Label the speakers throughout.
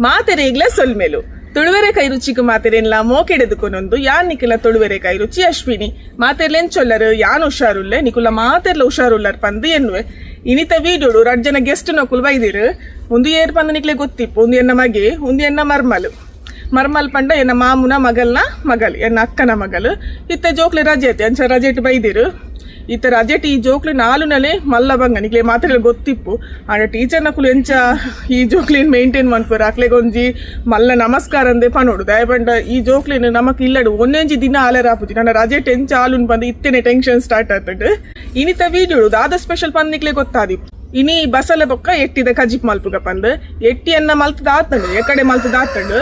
Speaker 1: ಮಾತೆರೆಗ್ಲ ಸೊಲ್ಮೆಲು ಕೈ ರುಚಿಗೆ ಮಾತೆರೆನ್ಲ ಮೋಕೆಡೆದುಕೊನೊಂದು ಯಾನ್ ನಿಖಿಲ ಕೈ ರುಚಿ ಅಶ್ವಿನಿ. ಮಾತೆರ್ಲೆನ್ ಚೊಲ್ಲರು? ಯಾನ್ ಹುಷಾರುಲ್ಲೆ? ನಿಕುಲ ಮಾತೆರ್ಲ ಹುಷಾರುಲ್ಲರ್ ಪಂದು ಎನ್ನುವೆ. ಇನಿತ ವೀಡಿಯೋಡು ರಡ್ಜನ ಗೆಸ್ಟ್ ನೋಕುಲ್ ಬೈದಿರು. ಒಂದು ಏರ್ ಪಂದು ನಿಕ್ಲೆ ಗೊತ್ತಿಪ್ಪು. ಒಂದು ಎನ್ನ ಮಗೆ ಒಂದು ಎನ್ನ ಮರ್ಮಲು. ಮರ್ಮಲ್ ಪಂಡ ಎನ್ನ ಮಾಮುನ ಮಗಲ್ನ ಮಗಲ್, ಎನ್ನ ಅಕ್ಕನ ಮಗಲು. ಇತ್ತ ಜೋಕ್ಲೆ ರಜೆ ಐತೆ. ಅಂಚ ರಜೆ ಇಟ್ಟು ಬೈದಿರು. ಇತ್ತ ಅದೇ ಈ ಜೋಕ್ಲಿ ನಾಲುನಲೆ ಮಲ್ಲ ಬಂಗ ನಿಕ್ಲೆ ಮಾತ್ರ ಗೊತ್ತಿಪ್ಪು ಆಂಡ ಟೀಚರ್ ನಕುಲು ಎಂಚ ಈ ಜೋಕ್ಲಿನ್ ಮೇಂಟೈನ್ ಮಾಡ್ಕೋರು? ಅಕ್ಲೆಗೊಂಜಿ ಮಲ್ಲ ನಮಸ್ಕಾರ ಅಂದೆ ಪನೋಡು ದಯಪಂಡ ಈ ಜೋಕ್ಲಿನ್ ನಮಕ್ ಇಲ್ಲಡು. ಒಂದೊಂಜಿ ದಿನ ಆಲರಾಪುಜಿ ನನ್ನ ರಜೆ ಟೆಂಚ ಆಲುನ್ ಬಂದು ಇತ್ತೇನೆ ಟೆನ್ಷನ್ ಸ್ಟಾರ್ಟ್ ಆಗ್ತದೆ ಇನಿತ ವೀಡಿಯೋ ದಾದ ಸ್ಪೆಷಲ್ ಪಂದ್ ನಿಕ್ಲೆ ಗೊತ್ತಾದಿಪ್ಪು. ಇನಿ ಬಸಲೆ ಬೊಕ್ಕ ಎಟ್ಟಿದ ಕಜಿಪ್ ಮಲ್ಪುಗ ಪಂದ್. ಎಟ್ಟಿಯನ್ನ ಮಲ್ತದ ಆತಂಡು ಎಕಡೆ ಮಲ್ತದ ಆತಂಡು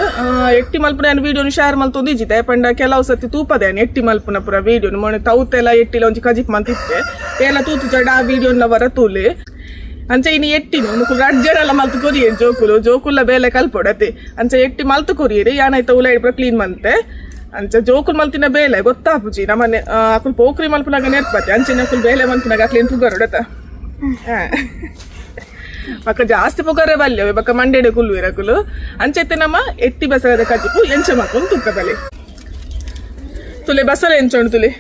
Speaker 1: ಎಟ್ಟಿ ಮಲ್ಪುನ ವೀಡಿಯೋನು ಶೇರ್ ಮಲ್ತೊಂದು ಇಜ್ಜಿತೆ ಪಂಡ ಕೆಲವು ಸರ್ತಿ ತೂಪದೆ ಎಟ್ಟಿ ಮಲ್ಪುನ ಪುರ ವೀಡಿಯೋನು. ಮೊನ್ನೆ ತೌತೆಲ್ಲ ಎಟ್ಟಿಲ ಒಂಜಿ ಕಜಿಪ್ ಮಲ್ತಿತ್ತೆ ಎಲ್ಲ ತೂತು ಜಡ ಆ ವೀಡಿಯೋನ ವರ ತೂಲೆ. ಅಂಚ ಇನ್ನು ಎಟ್ಟಿನು ಮುಕು ರಡ್ಜನೆಲ್ಲ ಮಲ್ತು ಕೊರಿಯರ್ ಜೋಕುಲು. ಜೋಕುಲ್ಲ ಬೇಲೆ ಕಲ್ಪೊಡತೆ. ಅಂಚ ಎಟ್ಟಿ ಮಲ್ತು ಕೊರಿಯರಿ, ಯಾನೈತ ಉಲ ಇಡ್ಪ ಕ್ಲೀನ್ ಮಂತೆ. ಅಂಚ ಜೋಕುಲ್ ಮಲ್ತಿನ ಬೇಲೆ ಗೊತ್ತಾಪುಜಿ. ನಮ್ಮನೆ ಅಕುಲ್ ಪೋಕ್ರಿ ಮಲ್ಪನಾಗ ನೆಟ್ಪತ್ತೆ ಅಂಚಿನ ಅಕುಲ್ ಬೇಲೆ ಮಲ್ಪನಾಗ ಅಕ್ಲೇನ್ ಪುಗರೊಡತ ಬಕ್ಕ ಜಾಸ್ತಿ ಪೊಗರೆ ಬಲ್ಯ ಬಕ್ಕ ಮಂಡೆಡೆ ಕುಲ್ಲು ಇರಕುಲು. ಅಂಚೆತ್ತೆ ನಮ್ಮ ಎಟ್ಟಿ ಬಸರದ ಎಂಚೆ ಎಂಚ ಮಕ್ಕೊಂಡು ತುಕ್ಕದಲ್ಲಿ ತುಲೆ ಬಸಳೆ ಎಂಚೋಣ ತುಲೆ.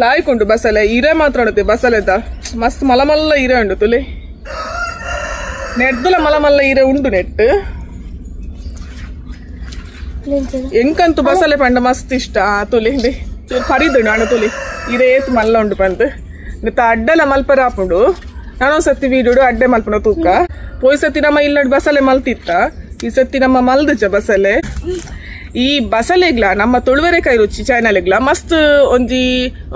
Speaker 1: ಲಾಯ್ಕೊಂಡು ಬಸಳೆ, ಇರೆ ಮಾತ್ರ ಉಂಡು ಬಸಳೆದ ಮಸ್ತ್ ಮಲಮಲ್ಲ ಇರೆ ಉಂಡು ತುಲೆ. ನೆಡ್ದುಲ ಮಲಮಲ್ಲ ಇರೆ ಉಂಡು ನೆಟ್ ಎಂಕಂತು ಬಸಳೆ ಪಂಡ ಮಸ್ತ್ ಇಷ್ಟ ತುಲೆ. ಪರಿದು ನಾನು ತುಲಿ. ಇರೆ ಏತ್ ಮಲ್ಲ ಉಂಡು ಪಂದ್. ಅಡ್ಡಲ ಮಲ್ಪರ ಹಾಪುಂಡು ನಾನೊಂದ್ ಸತಿ ವೀಡಿಯೋ ಅಡ್ಡೆ ಮಲ್ಪನ ತೂಕ. ಪೋಯ್ ಸತಿ ನಮ್ಮ ಇಲ್ಲಡ್ ಬಸಲೆ ಮಲ್ತಿತ್ತ. ಈ ಸತಿ ನಮ್ಮ ಮಲ್ದಜ ಬಸಲೆ ಈ ಬಸಲೆಗ್ಲ ನಮ್ಮ ತೊಳುವೆರೆಕಾಯಿ ರುಚಿ ಚಾನಲ್ಗ್ಲ ಮಸ್ತ್ ಒಂಜಿ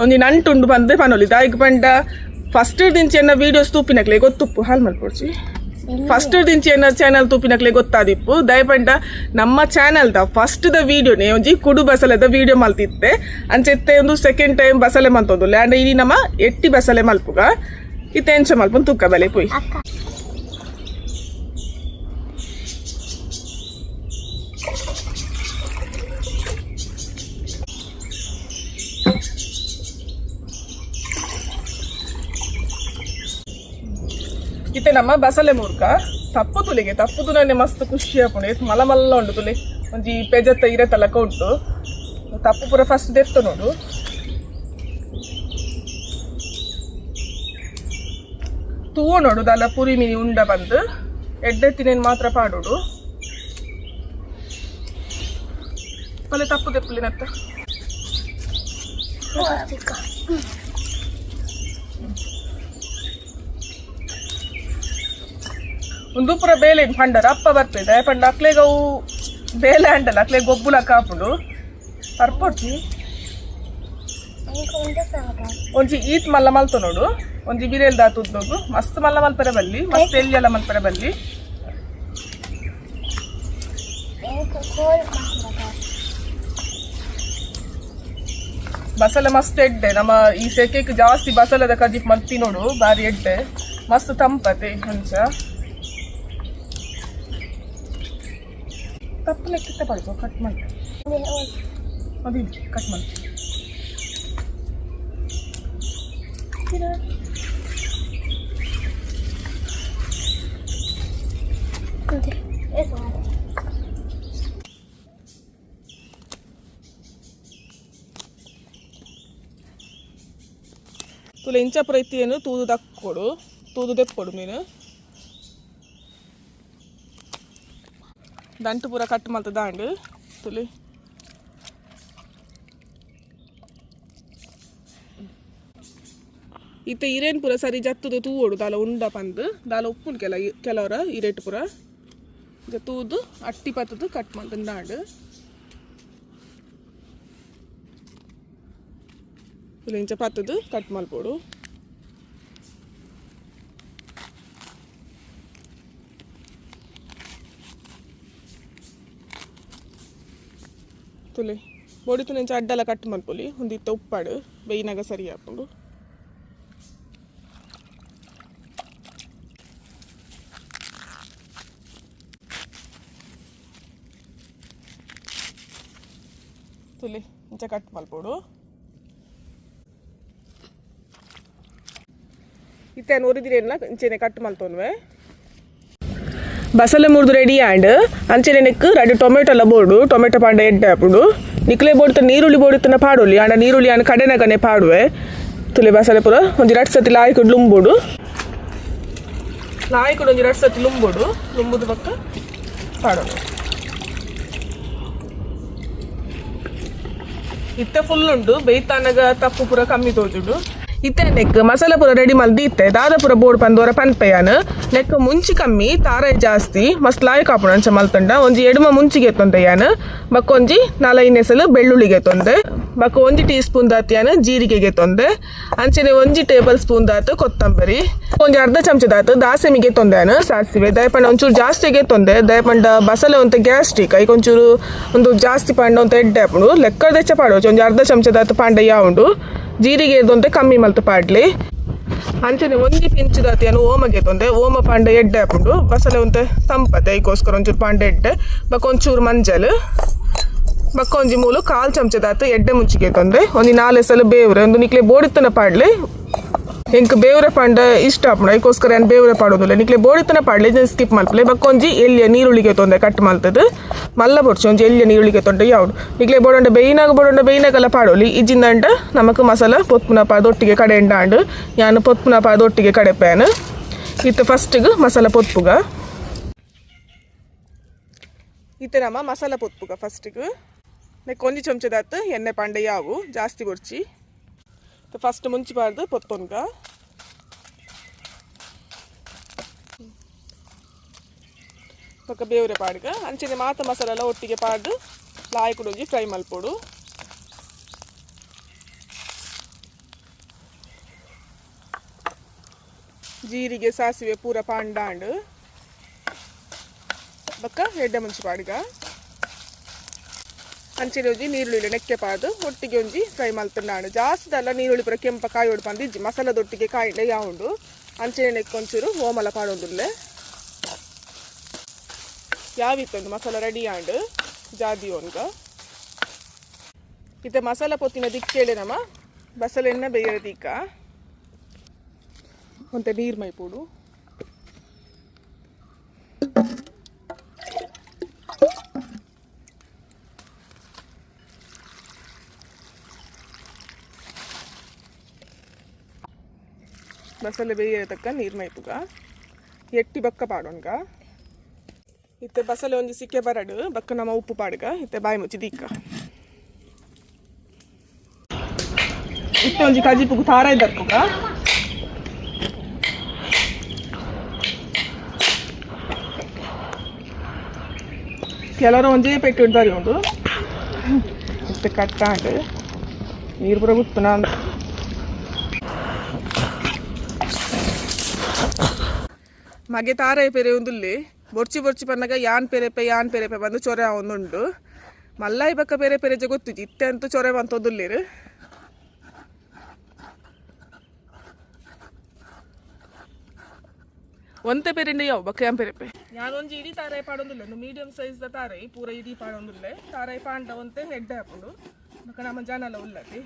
Speaker 1: ಒಂಜಿ ನಂಟುಂಡು ಬಂದೆ ಪನೊಲಿ ದಾಯಿಗ್ ಬಂಡ ಫಸ್ಟ್ ದಿಂಚೆನ್ನ ವೀಡಿಯೋಸ್ ತೂಪಿನಕ್ಲೆ ಗೊತ್ತುಪ್ಪು, ಹಾಲ್ ಮಲ್ಪೊಡ್ಚಿ ಫಸ್ಟ್ ದಿಂಚೆನ್ನ ಚಾನಲ್ ತೂಪಿನಕ್ಲೆ ಗೊತ್ತಾದಿಪ್ಪು. ದಯಪಂಡ ನಮ್ಮ ಚಾನಲ್ದ ಫಸ್ಟ್ ದ ವೀಡಿಯೋನೆ ಒಂಜಿ ಕುಡು ಬಸಲೆದ ವೀಡಿಯೋ ಮಲ್ತಿತ್ತೆ. ಅಂಚೆತ್ತೆ ಒಂದು ಸೆಕೆಂಡ್ ಟೈಮ್ ಬಸಲೆ ಮಂತೊಂದು ಲ್ಯಾಂಡ್ ಇಲ್ಲಿ ನಮ್ಮ ಎಟ್ಟಿ ಬಸಲೆ ಮಲ್ಪುಗ. ಇತ್ತೆ ಎಂಚ ಮಲ್ಪನ್ ತೂಕ ಬಲೆ ಪೋಯ್ ಇತ್ತೆ ನಮ್ಮ ಬಸಳೆ ಮೂರ್ಕ ತಪ್ಪು ತುಲಿಗೆ ತಪ್ಪು ತುಲನೆ ಮಸ್ತ್ ಖುಷಿ ಆಪುಂಡು ಏತ್ ಮಲ ಮಲ್ಲ ಉಂಡು ತುಲಿ ಒಂಜಿ ಪೆಜತ್ತ ಇರೆ ತಲಕ ಉಂಟು ತಪ್ಪು ಪೂರ ಫಸ್ಟ್ ದೆತ್ತ ನೋಡು ತೂವು ದಾಲ ಪುರಿ ಮೀನು ಉಂಡ ಬಂದು. ಎಡ್ಡೆತ್ತಿನೇನು ಮಾತ್ರ ಪಾಡೋಡು. ಒಳ್ಳೆ ತಪ್ಪು ತೆಪ್ಪಲಿನತ್ತ ಒಂದು ಪುರ ಬೇಲೆ ಪಂಡರ ಅಪ್ಪ ಬರ್ತಿದೆ. ಪಂಡ ಅಕ್ಲೆಗೆ ಅವು ಬೇಲೆ ಅಂಡಲ್ಲ ಅಕ್ಲೆ ಗೊಬ್ಬುಲ ಕಾಪುಡು. ಪರ್ಪೊಡ್ಚಿ ಒಂಜಿ ಈತ್ ಮಲ್ಲ ಮಲ್ತು ನೋಡು ಒಂಜಿ ಬಿರೇಲ್ ದಾತುದ್ದೋಗು ಮಸ್ತ್ ಮಲ್ಲ ಮಲ್ಪರೆ ಬಲ್ಲಿ ಮಸ್ತ್ ಎಲ್ಲಿ ಎಲ್ಲ ಮಲ್ಪರೆ ಬಲ್ಲಿ ಬಸಳೆ ಮಸ್ತ್ ಎಡ್ಡೆ. ನಮ್ಮ ಈ ಸೆಕೆಕ್ ಜಾಸ್ತಿ ಬಸಳೆದ ಕಜಿಪ್ ಮತ್ತಿ ನೋಡು. ಬಾರಿ ಎಡ್ಡೆ. ಮಸ್ತ್ ತಂಪತೆ ಹಂಚ ತಪ್ಪು ಪಡ್ಕೊ ಕಟ್ ಮಾಡಿ. ಅದು ಕಟ್ ಮಾಡಿ. ತುಲ ಇಂಚಾಪುರ ಇತ್ತಿಯನ್ನು ತೂದು ದಕ್ಕೊಡು ತೂದು ಕೊಡು ಮೀನು. ದಂಟು ಪೂರ ಕಟ್ ಮಲ್ತ ದಾಂಡು ತುಲಿ. ಇತ್ತೆ ಇರೇನ್ ಪೂರ ಸರಿ ಜತ್ತುದು ತೂವೋಡು, ದಾಲ ಉಂಡ ಪಂದು. ದಾಲ ಉಪ್ಪುನ್ ಕೆಲ ಕೆಲವರ ಇರೇಟ್ ಪೂರ. ಜ ತೂದು ಅಟ್ಟಿ ಪತ್ತದು ಕಟ್ ಮಲ್ತ ದಾಂಡು ತುಲಿ ಇಂಚ ಪತ್ತದು ಕಟ್ ಮಲ್ಪೋಡು ತುಲೆ ಬೋಡಿತು ನೆಂಚ ಅಡ್ಡಲ ಕಟ್ ಮಲ್ಪೊಲಿ ಒಂದಿತ್ತ ಉಪ್ಪಾಡು ಬೇಯಿನಾಗ ಸರಿ ಹಾಕೊಂಡು ತುಲೆ ಇಂಚ ಕಟ್ ಮಲ್ಪೋಡು ಇತ್ತೆ ನೋರಿದಿರೇನ ಇಂಚೆನೆ ಕಟ್ ಮಲ್ತೋನ್ವೆ ಬಸಲೆ ಮುರಿದು ರೆಡಿ ಆ್ಯಂಡ್ ಅಂಚೆನೆ ನೆಕ್ ಟೊಮೆಟೊ ಎಲ್ಲ ಬೋಡು. ಟೊಮೆಟೊ ಪಾಂಡ ಎಡ್ಡೆ ಆಪುಡು ನಿಕ್ಲೆ ಬೋಡ್ತ ನೀರುಳ್ಳಿ ಬೋಡಿತನ ಪಾಡೋಲಿ. ಆಂಡ ನೀರುಳ್ಳಿ ಆಂಡ ಕಡೆನಗನೆ ಪಾಡುವೆ. ತುಲೆ ಬಸಲೆ ಪುರ. ಒಂಜಿ ರಡ್ ಸತಿ ಲಾಯ್ಕೊಂಡು ಲುಂಬೋಡು. ಲಾಯ್ಕೊಂಡು ಒಂಜಿ ರಡ್ ಸತಿ ಲುಂಬೋಡು. ಲುಂಬುದು ಪಕ್ಕ ಪಾಡೋಣ. ಇತ್ತೆ ಫುಲ್ ಉಂಡು. ಬೇಯ್ತಾನಾಗ ತಪ್ಪು ಪುರ ಕಮ್ಮಿ ತೋಜುಡು. ಇತ್ತೆ ನೆಕ್ ಮಸಾಲ ಪುರ ರೆಡಿ ಮಲ್ದಿ ಇತ್ತೆ ದಾದ ಪುರ ಬೋರ್ಡ್ ಪಂದೋರ ಪನ್ಪೆಯಾನ ನೆಕ್ ಮುಂಚಿ ಕಮ್ಮಿ ತಾರ ಜಾಸ್ತಿ ಮಸ್ತ್ ಲಾಯ್ ಕಾಪುಣ ಅಂಚ ಮಲ್ತಂಡ ಒಂಜಿ ಎಡುಮ ಮುಂಚಿಗೆ ತೊಂದೆಯಾನ ಬಕ್ಕೊಂಜಿ ನಾಲೈನೆಸಲು ಬೆಳ್ಳುಳ್ಳಿಗೆ ತೊಂದೆ ಬಕ್ಕ ಒಂಜಿ ಟೀ ಸ್ಪೂನ್ ದಾತಿಯಾನ ಜೀರಿಗೆಗೆ ತೊಂದೆ ಅಂಚನೆ ಒಂಜಿ ಟೇಬಲ್ ಸ್ಪೂನ್ ದಾತು ಕೊತ್ತಂಬರಿ ಒಂಜಿ ಅರ್ಧ ಚಮಚ ದಾತು ದಾಸೆಮಿಗೆ ತೊಂದೆಯಾನ ಸಾಸಿವೆ ದಯಪಂಡ ಒಂಚೂರು ಜಾಸ್ತಿಗೆ ತೊಂದೆ ದಯಪಂಡ ಬಸಳೆ ಒಂತ ಗ್ಯಾಸ್ಟ್ರಿಕ್ ಐಕ್ ಒಂಚೂರು ಒಂದು ಜಾಸ್ತಿ ಪಂಡ ಅಂತ ಎಡ್ಡೆ ಹಾಪುಂಡು ಲೆಕ್ಕ ದೆಚ್ಚ ಪಾಡೋಚು ಒಂಜಿ ಅರ್ಧ ಚಮಚ ದಾತು ಪಾಂಡ ಯಾವುಂಡು ಜೀರಿಗೆ ಇದೊಂತೆ ಕಮ್ಮಿ ಮಲ್ತು ಪಾಡ್ಲಿ. ಅಂಚನೆ ಒಂಜಿ ಪಿಂಚು ದಾತಿಯನ್ನು ಓಮಗೆ ತೊಂದೆ ಓಮ ಪಾಂಡೆ ಎಡ್ಡೆ ಹಾಕೊಂಡು ಬಸಳೆ ಒಂತೆ ತಂಪತೆ ಐಕೋಸ್ಕರ ಒಂಚೂರು ಪಾಂಡೆ ಎಡ್ಡೆ ಬಕ್ಕ ಒಂಚೂರು ಮಂಜಲ್ ಬಕ್ಕ ಒಂಜಿ ಮೂಲು ಕಾಲು ಚಮಚ ದಾತು ಎಡ್ಡೆ ಮುಂಚಿಗೆ ತೊಂದೆ ಒಂದು ನಾಲ್ಸಲು ಬೇವ್ರೆ, ಒಂದು ನಿಕ್ಲೆ ಬೋಡಿತ್ತನ ಪಾಡ್ಲಿ. ಎಂಕ್ ಬೇವ್ರೆ ಪಂಡ ಇಷ್ಟ ಆಪಣ ಐಕೋಸ್ಕರ ಏನು ಬೇವ್ರೆ ಪಾಡೋದಿಲ್ಲ. ನಿಕ್ಲೆ ಬೋಡಿತನ ಪಾಡ್ಲಿ, ಇದನ್ನ ಸ್ಕಿಪ್ ಮಲ್ಪಲೆ ಬಕ್ಕೊಂಜಿ ಎಲ್ಲಿಯ ನೀರುಳ್ಳಿಗೆ ತೊಂದೆ ಕಟ್ ಮಾಡ್ತದ. ಮಲ್ಲ ಬೊಡ್ಚು ಒಂಜಿ ಎಲ್ಲಿಯ ನೀರುಳಿಗೆ ತೊಂದರೆ ಯಾವ್ಡು ನಿಕ್ಲೆ ಬೋಡಂಡ ಬೇಯಿನಾಗ, ಬೋಡಂಡ ಬೇಯಿನಾಗೆಲ್ಲ ಪಾಡೋಲಿ. ಇಜ್ಜಿಂದಂಡ ನಮಕ್ ಮಸಾಲ, ಪೊತ್ಪುನ ಪಾದೊಟ್ಟಿಗೆ ಕಡೆ ಎಂಡಾಂಡು ಯಾನು ಪೊತ್ಪುನ ಪಾದೊಟ್ಟಿಗೆ ಕಡೆಪೇನು ಇತ್ತು ಫಸ್ಟಿಗೆ ಮಸಾಲ ಪೊತ್ಪುಗ. ಇತ್ತೆ ನಮ್ಮ ಮಸಾಲ ಪೊತ್ಪುಗ ಫಸ್ಟಿಗೆ ಒಂಜಿ ಚಮಚದಾತು ಎಣ್ಣೆ ಪಾಂಡೆ ಯಾವು, ಜಾಸ್ತಿ ಬೊಡ್ಚಿ. ಫಸ್ಟ್ ಮುಂಚಿಬಾರ್ದು ಪೊತ್ತೊನ್ಗ ಪಕ್ಕ ಬೇವ್ರೆ ಪಾಡ್ಗ ಅಂಚನೆ ಮಾತ ಮಸಾಲ ಎಲ್ಲ ಒಟ್ಟಿಗೆ ಪಾಡ್ದು ಲಾಯ್ ಕುಡೊಂಜಿ ಫ್ರೈ ಮಲ್ಪೊಡು ಜೀರಿಗೆ ಸಾಸಿವೆ ಪೂರ ಪಾಂಡಾಂಡ್ ಬಕ್ಕ ಎಡ್ಡೆ ಮುಂಚಿ ಪಾಡ್ಗ ಅಂಚೆನೆ ಒಂಜಿ ನೀರುಳ್ಳಿ ನೆಕ್ಕೆ ಪಾದು, ಒಟ್ಟಿಗೆ ಒಂಜಿ ಫ್ರೈ ಮಲ್ತುಂಡಾಂಡು ಜಾಸ್ತಿ ಅಲ್ಲ ನೀರುಳ್ಳಿ ಪುರ ಕೆಂಪ ಕಾಯಿ ಹೊಡ್ ಪಂದು ಇಜ್ಜಿ. ಮಸಾಲದೊಟ್ಟಿಗೆ ಕಾಯಿ ಯಾವುಂಡು ಅಂಚೆನೆ ನೆಕ್ ಒಂಚೂರು ಓಮಲ ಪಾಡೊಂದುಲ್ಲೆ ಯಾವಿತ್ತೊಂದು ಮಸಾಲ ರೆಡಿ ಆಂಡು ಜಾದಿ ಒನ್ಗ ಇತ್ತೆ ಮಸಾಲ ಪೊತ್ತಿನ ದಿಕ್ಕೇಳೆ ನಮ್ಮ ಬಸಳೆಣ್ಣೆ ಬೇಯರ ದಿಕ್ಕ ಒಂತೆ ನೀರು ಮೈಪೂಡು ಬಸಳೆ ಬೇಯರ ತಕ್ಕ ನೀರು ಮೈಪುಗ ಎಟ್ಟಿ ಬಕ್ಕ ಪಾಡೋನ್ಗ ಇತ್ತೆ ಬಸಳೆ ಒಂಜಿ ಸಿಕ್ಕೆ ಬರಡು ಬಕ್ಕ ನಮ್ಮ ಉಪ್ಪು ಪಾಡ್ಗ ಇತ್ತೆ ಬಾಯಿ ಮುಚ್ಚಿ ದೀಕ ಇತ್ತೆ ಒಂಜಿ ಕಜಿ ಪುಗು ತಾರ ಇದ್ದಕ್ಕುಗ ಕೆಲವರು ಒಂಜೇ ಪೆಟ್ಟು ಇಡ್ದಾರಿ ಉಂಡು ಇತ್ತೆ ಕಟ್ಟಾಂಡ್ ನೀರು ಪೂರ ಗುತ್ತುನ ಅಂತ ಮಗೆ ತಾರಾಯಿ ಪೆರೆ ಉಂದುಲ್ಲಿ ಬೊರ್ಚಿ ಬೊರ್ಚಿ ಪನ್ನಗ ಯಾನ್ ಪೆರೆಪೆ ಯಾನ್ ಪೆರೆಪೆ ಬಂದು ಚೊರೆ ಒಂದುಂಡು ಮಲ್ಲಾಯಿ ಬಕ್ಕ ಬೇರೆ ಪೆರೆಜೆ ಗೊತ್ತಿಜ್ಜಿ ಇತ್ತೆ ಅಂತೂ ಚೊರೆ ಬಂತೊಂದುಲ್ಲೇರು ಒಂತೆ ಪೆರೆಂಡೆ ಯಾವ ಬಕ್ಕ ಯಾನ್ ಪೆರೆಪೆ ಯಾನೊಂಜಿ ಇಡೀ ತಾರಾಯಿ ಪಾಡೊಂದಿಲ್ಲ ಮೀಡಿಯಂ ಸೈಜ್ ದ ತಾರಾಯಿ ಪೂರ ಇಡೀ ಪಾಡೊಂದಿಲ್ಲ ತಾರಾಯಿ ಪಾಂಡ ಒಂತೆ ಹೆಡ್ಡೆ ಹಾಕೊಂಡು ಬಕ್ಕ ನಮ್ಮ ಜನಲ ಉಲ್ಲತಿ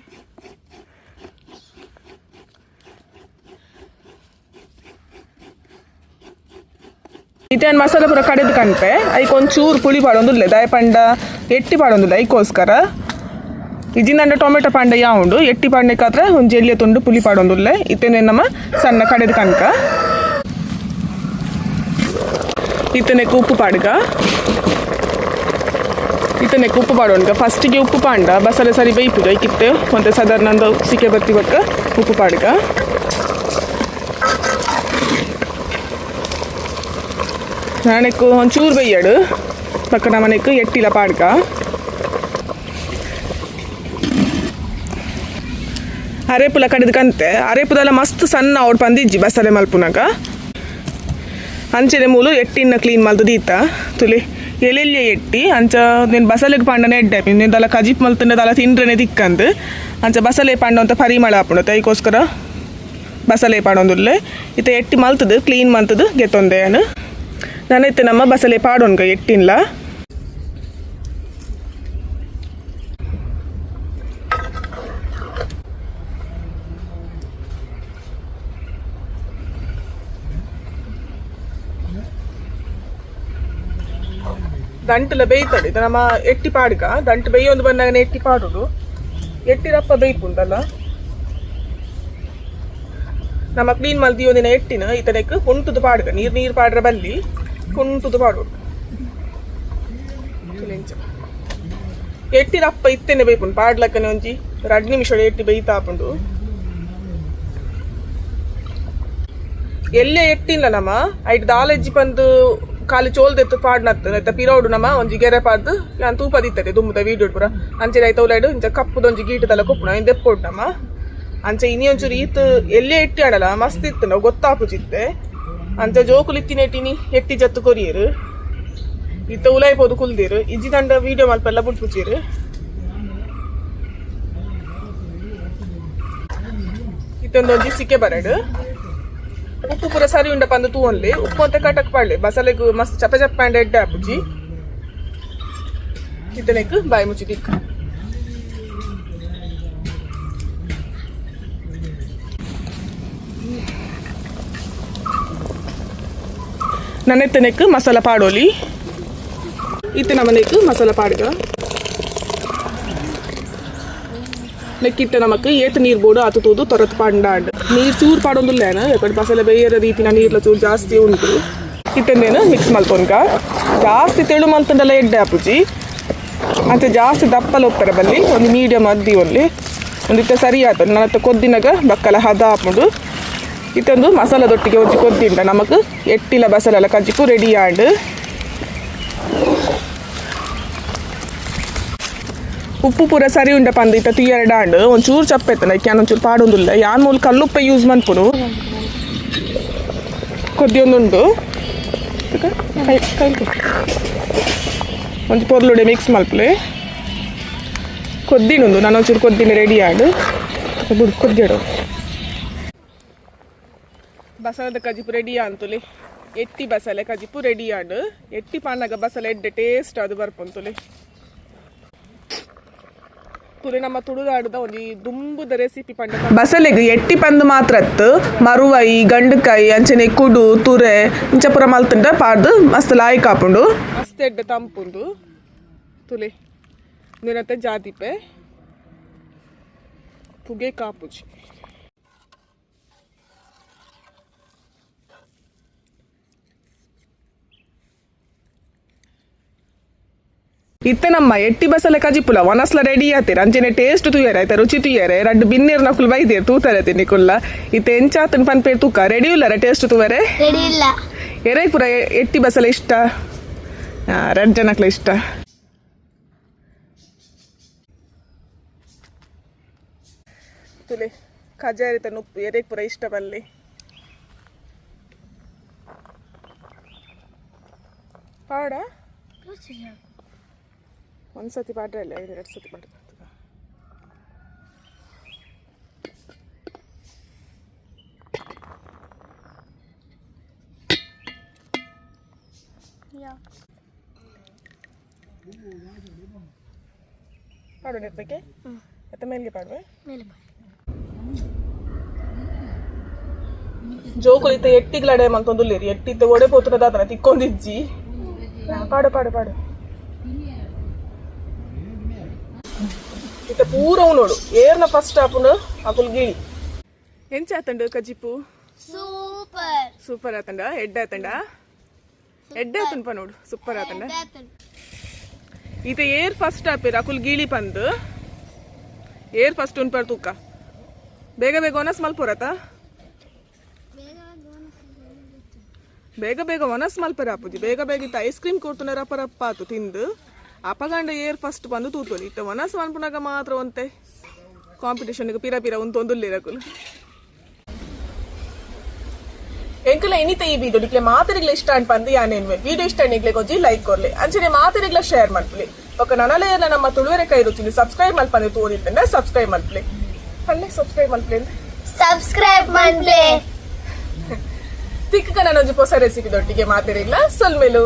Speaker 1: ಇದೇನು ಮಸಾಲೆ ಪೂರ ಕಡೆದು ಕಣ್ಪೆ ಐಕ್ ಒಂಚೂರು ಪುಳಿ ಪಾಡೊಂದುಲ್ಲೆ ದಾಯ ಪಂಡ ಎಟ್ಟಿ ಪಾಡೊಂದುಲ್ಲ ಐಕೋಸ್ಕರ ಇಜಿಂದಂಡ ಟೊಮೆಟೊ ಪಾಂಡ ಯಾವುಂಡು, ಎಟ್ಟಿ ಪಾಂಡೆಕಾದ್ರೆ ಒಂದು ಜೆಲ್ಲಿಯ ತುಂಡು ಪುಳಿ ಪಾಡೊಂದುಲ್ಲೆ ಇತ್ತೇನೆ ನಮ್ಮ ಸಣ್ಣ ಕಡೆದು ಕಣ್ಕ ಇತ್ತನೆ ಉಪ್ಪು ಪಾಡ್ಗ. ಇತ್ತನೆಕ್ ಉಪ್ಪು ಪಾಡೋನ್ಗ ಫಸ್ಟಿಗೆ ಉಪ್ಪು ಪಾಂಡ, ಬಸಳೆ ಸರಿ ಬೈಪುಗ ಇಕ್ಕಿತ್ತೆ ಒಂದು ಸಾಧಾರಣ ಸಿಕ್ಕೆ ಬತ್ತಿ ಬಕ್ಕ ಉಪ್ಪು ಪಾಡ್ಗ. ನಾನೆಕ್ಕು ಒಂಚೂರು ಬೈಯಡು. ಪಕ್ಕನ ಮನೆಕ್ಕು ಎಟ್ಟಿಲ ಪಾಡ್ಕ. ಅರೆಪುಲ ಕಡಿದ ಕಂತೆ. ಅರೆಪುದೆಲ್ಲ ಮಸ್ತ್ ಸಣ್ಣ ಅವ್ರು ಬಂದಿಜ್ಜಿ ಬಸಳೆ ಮಲ್ಪುನಾಗ ಅಂಚನೆ ಮೂಲು ಎಟ್ಟಿನ ಕ್ಲೀನ್ ಮಲ್ತು ದೀತ. ತುಲಿ ಎಲೆಲ್ಯ ಎಟ್ಟಿ, ಅಂಚ ನೀನು ಬಸಳೆಗೆ ಪಾಂಡನೆ ಎಡ್ಡೆ. ನೀನು ದಲ ಕಜಿಪ್ ಮಲ್ತನೆ ದಲ ತಿಂಡ್ರನೆ ದಿಕ್ಕಂದು. ಅಂಚ ಬಸಳೆ ಪಾಂಡ ಅಂತ ಪರಿಮಳ ಹಾಪುಂಡು ತೈಗೋಸ್ಕರ ಬಸಳೆ ಪಾಡೊಂದುಲ್ಲೆ. ಇತ್ತ ಎಟ್ಟಿ ಮಲ್ತದು ಕ್ಲೀನ್ ಮಲ್ತದು ಗೆತ್ತೊಂದೇನು ನಾನೈತೆ ನಮ್ಮ ಬಸಳೆ ಪಾಡೋನ್ಗ ಎಟ್ಟಿನ್ಲ. ದಂಟಲ ಬೇಯ್ತದೆ. ಇದು ನಮ್ಮ ಎಟ್ಟಿ ಪಾಡ್ಗ. ದಂಟು ಬೇಯೊಂದು ಬಂದಾಗ ಎಟ್ಟಿ ಪಾಡುದು. ಎಟ್ಟಿರಪ್ಪ ಬೇಯ್ಪುಂದಲ್ಲ. ನಮ್ಮ ಕ್ಲೀನ್ ಮಲ್ದಿ ಒಂದಿನ ಎಟ್ಟಿನ. ಈತನಕ್ಕೆ ಉಂಟುದು ಪಾಡ್ಗ. ನೀರ್ ನೀರ್ ಪಾಡ್ರ ಬಲ್ಲಿ. ಕುಂಟುದು ಪಾಡುದು ಎಟ್ಟಿನ ಅಪ್ಪ ಇತ್ತೇನೆ ಬೈಪುಂಡು. ಪಾಡ್ಲಕ್ಕನೆ ಒಂಜಿ ರಡ್ ನಿಮಿಷ ಎಟ್ಟಿ ಬೇಯ್ತಾ ಹಾಪುಂಡು ಎಲ್ಲೇ ಎಟ್ಟಿಲ್ಲ ನಮ್ಮ ಐಟ್ ದಾಲೆಜ್ಜಿ ಬಂದು ಖಾಲಿ ಚೋಲ್ದೆತ್ತು ಪಾಡ್ನತ್ತು. ಐತ ಪಿರೋಡು ನಮ್ಮ ಒಂಜಿ ಗೆರೆ ಪಾಡ್ದು. ನಾನು ತೂಪದಿತ್ತದೆ ದುಮ್ಮದ ವೀಡಿಯೋ ಪುರ. ಅಂಚೆ ಐತ ಉಲಾಡು ಇಂಚ ಕಪ್ಪುದೊಂಜಿ ಗೀಟದಲ್ಲ ಕೊಪ್ಪುನ ಇಂದ ದೆಪ್ಪೊಡು ನಮ್ಮ ಅಂಚೆ ಇನಿ ಒಂಚೂರು ಈತ್, ಎಲ್ಲೇ ಎಟ್ಟಿ ಆಡಲ್ಲ, ಮಸ್ತ್ ಇತ್ತು, ನಾವು ಗೊತ್ತಾಪುಜಿತ್ತೆ. ಅಂಚ ಜೋಕುಲು ಇತ್ತಿನ ಎಟ್ಟಿನಿ ಎಟ್ಟಿ ಜತ್ತು ಕೊರಿಯರು ಇತ್ತ ಉಲಾಯ್ಬೋದು ಕುಲ್ದಿರು ಇಜ್ಜಿ ದಂಡ ವೀಡಿಯೋ ಮಲ್ಪೆಲ್ಲ ಬುಟ್ಪುಚಿರು ಇತ್ತೊಂದೊಂಜಿ ಸಿಕ್ಕೆ ಬರಡು ಉಪ್ಪು ಪೂರ ಸರಿ ಉಂಡ ಪಂದು ತೂವನ್ಲಿ ಉಪ್ಪು ಅಂತ ಕಟಕ್ ಪಾಡ್ಲಿ ಬಸಲೆಗ್ ಮಸ್ತ್ ಚಪ ಚಪ್ಪ ಅಂಡ್ ಎಡ್ಡೆ ಆಪುಜಿ ಇತನೆಕ್ ಬಾಯಿ ಮುಚ್ಚಿ ತಿಕ್ಕ ನನ್ನೆತ್ತನೆಕ್ ಮಸಾಲ ಪಾಡೋಲಿ ಇತ್ತೆ ನಮ್ಮನೆಕ್ ಮಸಾಲ ಪಾಡ್ಗ. ನೆಕ್ಕಿಟ್ಟ ನಮಕ್ ಏತ್ ನೀರ್ ಬೋಡು ಆತು ತೂದು ತೊರತ್ ಪಂಡಾಂಡ್. ನೀರ್ ಚೂರ್ ಪಾಡೊಂದುಲ್ಲೇನ ಎಕಡೆ ಮಸಾಲೆ ಬೇಯರ ರೀತಿನ ನೀರ್ಲ ಚೂರ್ ಜಾಸ್ತಿ ಉಂಟು. ಇತ್ತಂದೇನು ಮಿಕ್ಸ್ ಮಲ್ಪೊನ್ಕ ಜಾಸ್ತಿ ತೆಳು ಮಲ್ತಂಡೆಲ್ಲ ಎಡ್ಡೆ ಆಪುಜಿ ಅಂತ ಜಾಸ್ತಿ ದಪ್ಪಲ ಹೋಗ್ತಾರೆ ಬಲ್ಲಿ, ಒಂದು ಮೀಡಿಯಮ್ ಅದ್ದಿ ಒಲ್ಲಿ. ಒಂದಿತ್ತ ಸರಿ ಆಯ್ತು ನನ್ನ ಕೊದ್ದಿನಾಗ ಬಕ್ಕಲ ಹದ ಹಾಕೊಂಡು ಇತ್ತೊಂದು ಮಸಾಲದೊಟ್ಟಿಗೆ ಒತ್ತಿ ಕೊದ್ದಿಂಡ ನಮಕ್ ಎಟ್ಟಿಲ ಬಸಲೆಲ್ಲ ಕಜ್ಜಿಪು ರೆಡಿ ಆಂಡ್ ಉಪ್ಪು ಪೂರ ಸರಿ ಉಂಡ ಪಂದ ಇತ್ತ ತೀಯರಡ ಆಂಡ್. ಒಂಚೂರು ಚಪ್ಪೆತ್ತನ ಕ್ಯಾನ್ ಒಂಚೂರು ಪಾಡೊಂದುಲ್ಲ. ಯಾನ್ ಮೂಲ ಕಲ್ಲುಪ್ಪ ಯೂಸ್ ಮನ್ಪುನು ಕೊದ್ದಿ ಒಂದು ಪೊರ್ಲುಡೆ ಮಿಕ್ಸ್ ಮಲ್ಪಲೆ. ಕೊದ್ದಿನೊಂದು ನಾನು ಒಂಚೂರು ಕೊದ್ದಿನ ರೆಡಿ ಆಂಡ್. ಕೊದ್ದಿಡು ಬಸಳದ ಕಜಿಪು ರೆಡಿ ಅಂತುಲಿ. ಎಟ್ಟಿ ಬಸಳೆ ಕಜಿಪು ರೆಡಿ ಆಂಡ್. ಎಟ್ಟಿ ಪಾನಾಗ ಬಸಳೆ ಎಡ್ಡೆ ಟೇಸ್ಟ್ ಅದು ಬರ್ಪೊಂತುಲಿ ತುಲೆ ನಮ್ಮ ತುಳುನಾಡುದ ಒಂದು ದುಂಬುದ ರೆಸಿಪಿ ಪಂಡ ಬಸಲೆಗ್ ಎಟ್ಟಿ ಪಂದು ಮಾತ್ರತ್ ಮರುವೈ ಗಂಡುಕಾಯಿ ಅಂಚನೆ ಕುಡು ತುರೆ ಇಂಚ ಪುರ ಮಲ್ತಂಡ ಪಾಡ್ದು ಮಸ್ತ್ ಲಾಯಿ ಕಾಪುಂಡು. ಮಸ್ತ್ ಎಡ್ಡೆ ತಂಪುಂಡು ತುಲೆ ನಿರತೆ ಜಾತಿಪೆ. ಪುಗೆ ಕಾಪುಜಿ ಇತ್ತೆ ನಮ್ಮ ಎಟ್ಟಿ ಬಸಲೆ ಕಜಿಪುಲ ವನಸ್ಲ ರೆಡಿ ಆತೀರ ಅಂಚನೆ ಟೇಸ್ಟ್ ತುಯರ ಆಯ್ತಾ ರುಚಿ ತುಯರೆ ರಡ್ಡು ಬಿನ್ನೇರ್ ನಕುಲ್ ಬೈದಿರ್ ತೂತಾರೆ ತಿನ್ನಿ ಕುಲ್ಲ. ಇತ್ತೆ ಎಂಚಾತನ್ ಪನ್ಪೇರ್ ತೂಕ. ರೆಡಿ ಇಲ್ಲರ ಟೇಸ್ಟ್ ತುವರೆ
Speaker 2: ರೆಡಿ ಇಲ್ಲ.
Speaker 1: ಎರೆ ಪುರ ಎ- ಎಟ್ಟಿ ಬಸಲೆ ಇಷ್ಟ? ರಡ್ ಜನಕ್ಲ ಇಷ್ಟ. ತುಲೆ ನುಪ್ಪು ಎರೆ ಪುರ ಇಷ್ಟ ಬಲ್ಲಿ ಪಾಡ? ಒಂದ್ಸತಿ ಪಾಡ್ರೆ ಅಲ್ಲ ಎರಡು ಸತಿ ಪಾಡ್ರೆ ಪಾಡು ನೆತ್ತಕ್ಕೆ? ಮತ್ತೆ ಮೇಲ್ಗೆ ಪಾಡುವೆ?
Speaker 2: ಜೋಕುಲಿ
Speaker 1: ಜೋಕುಲು ಇತ್ತ ಎಟ್ಟಿಗ್ಲಡೆ ಮಂತೊಂದುಲ್ಲೇರಿ ಎಟ್ಟಿತ್ತ ಒಡೆ ಪೋತುನದ ಅದನ್ನ ತಿಕ್ಕೊಂದಿಜ್ಜಿ ಪಾಡು ಪಾಡು ಪಾಡು. ಇತ್ತ ಪೂರ ನೋಡು. ಏರ್ನ ಫಸ್ಟ್ ಆಪುನು ಅಕುಲ್ ಗಿಳಿ. ಎಂಚ ಆತಂಡು ಕಜಿಪು?
Speaker 2: ಸೂಪರ್.
Speaker 1: ಸೂಪರ್ ಆತಂಡ ಎಡ್ಡ ಆತಂಡ? ಎಡ್ಡ ಆತನ್ಪ ನೋಡು ಸೂಪರ್ ಆತಂಡ. ಈತ ಏರ್ ಫಸ್ಟ್ ಸ್ಟಾಪ್ ಅಕುಲ್ ಗೀಳಿ ಪಂದ್. ಏರ್ ಫಸ್ಟ್ ಉನ್ಪರ್ ತೂಕ. ಬೇಗ ಬೇಗ ಒನಸ್ ಮಲ್ಪುರತ ಬೇಗ ಬೇಗ ಒನಸ್ ಮಲ್ಪರ ಅಪ್ಪುಜಿ ಬೇಗ ಬೇಗ ಇತ್ತ ಐಸ್ ಕ್ರೀಮ್ ಕೊಡ್ತುನ ರಪ್ಪ ರಪ್ಪ ಆತು ತಿಂದು. ಅಪಗಂಡ ಏರ್ ಫಸ್ಟ್ ಬಂದು ತೂತೋಲಿ. ಇತ್ತ ಒನಸ್ ಮನ್ಪುನಾಗ ಮಾತ್ರ ಒಂತೆ ಕಾಂಪಿಟೇಷನ್ಗೆ ಪಿರ ಪಿರ ಒಂದು ತೊಂದುಲ್ಲಿರಕುಲು ಎಂಕುಲ ಇನಿತ ಈ ವಿಡಿಯೋ ಇಕ್ಲೆ ಮಾತರಿಗ್ಲ ಇಷ್ಟ ಅಂತ ಬಂದು ಯಾನೇನ್ವೆ ವಿಡಿಯೋ ಇಷ್ಟ ನಿಗ್ಲೆ ಗೊಜ್ಜಿ ಲೈಕ್ ಕೊರ್ಲಿ. ಅಂಚನೆ ಮಾತರಿಗ್ಲ ಶೇರ್ ಮಾಡ್ಲಿ ಒಕ್ಕ ನನಲೆಯಲ್ಲ ನಮ್ಮ ತುಳುವೆರೆ ಕೈ ರುಚಿಲಿ ಸಬ್ಸ್ಕ್ರೈಬ್ ಮಲ್ಪನೆ ತೋರಿದ್ದೆ ಸಬ್ಸ್ಕ್ರೈಬ್ ಮಲ್ಪ್ಲಿ ಅಲ್ಲೇ ಸಬ್ಸ್ಕ್ರೈಬ್ ಮಲ್ಪ್ಲಿ
Speaker 2: ಸಬ್ಸ್ಕ್ರೈಬ್ ಮಾಡ್ಲಿ
Speaker 1: ತಿಕ್ಕ ನಾನು ಹೊಸ ರೆಸಿಪಿ ದೊಟ್ಟಿಗೆ ಮಾತಿರಿಗ್ಲ. ಸೊಲ್ಮೇಲು.